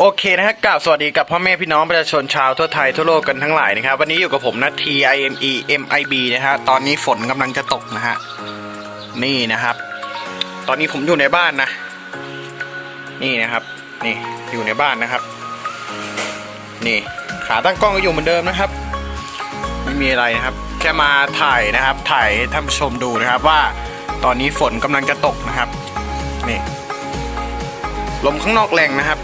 โอเคนะครับกล่าวสวัสดีกับพ่อแม่พี่น้องประชาชนชาวทั่วไทยทั่วโลกกันทั้งหลายนะครับ วันนี้อยู่กับผมนะ T I M E M I B นะฮะตอนนี้ฝนกำลังจะตกนะฮะนี่นะครับ ตอนนี้ผมอยู่ในบ้านนะ นี่นะครับ นี่อยู่ในบ้านนะครับ นี่ขาตั้งกล้องก็อยู่เหมือนเดิมนะครับ ไม่มีอะไรนะครับ แค่มาถ่ายนะครับ ถ่ายให้ท่านผู้ชมดูนะครับว่าตอนนี้ฝนกำลังจะตกนะครับนี่ลมข้างนอกแรงนะครับ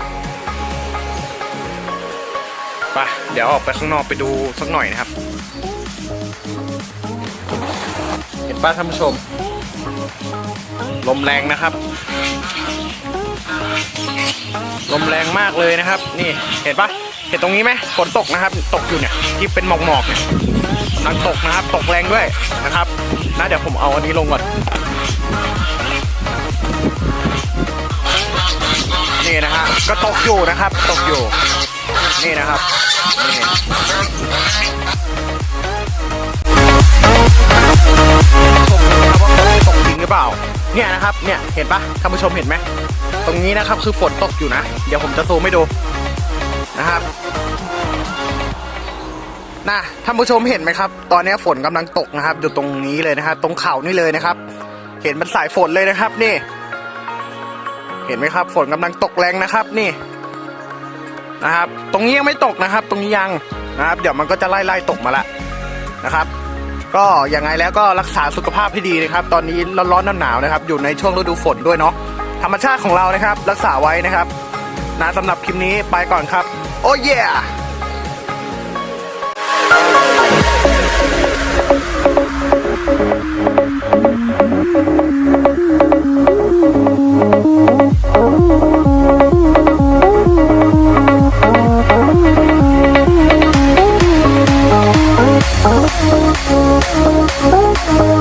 ไปเดี๋ยวออกไปข้างนอกไปดูสักหน่อยนะครับ เห็นป้าท่านผู้ชม ลมแรงนะครับ ลมแรงมากเลยนะครับ นี่เห็นปะเห็นตรงนี้ไหมฝนตกนะครับ ตกอยู่เนี่ยที่เป็นหมอกๆเนี่ยกำลังตกนะครับ ตกแรงด้วยนะครับนะเดี๋ยวผมเอาอันนี้ลงก่อนนี่นะฮะก็ตกอยู่นะครับ ตกอยู่ นี่นะครับนี่ชมนะครับว่าตกจริงหรือเปล่า เนี่ยนะครับ เนี่ย เห็นปะท่านผู้ชมเห็นไหม ตรงนี้นะครับคือฝนตกอยู่นะ เดี๋ยวผมจะซูมให้ดูนะครับนะท่านผู้ชมเห็นไหมครับ ตอนนี้ฝนกำลังตกนะครับ อยู่ตรงนี้เลยนะครับ ตรงเขานี่เลยนะครับ เห็นมันสายฝนเลยนะครับ นี่ เห็นไหมครับ ฝนกำลังตกแรงนะครับ นี่ นะครับ ตรงนี้ยังไม่ตกนะครับ ตรงนี้ยังนะครับ เดี๋ยวมันก็จะไล่ไล่ตกมาละนะครับ ก็อย่างไรแล้วก็รักษาสุขภาพให้ดีนะครับ ตอนนี้ร้อนๆหนาวๆนะครับ อยู่ในช่วงฤดูฝนด้วยเนาะธรรมชาติของเรานะครับ รักษาไว้นะครับนะสำหรับคลิปนี้ไปก่อนครับ โอ้เย่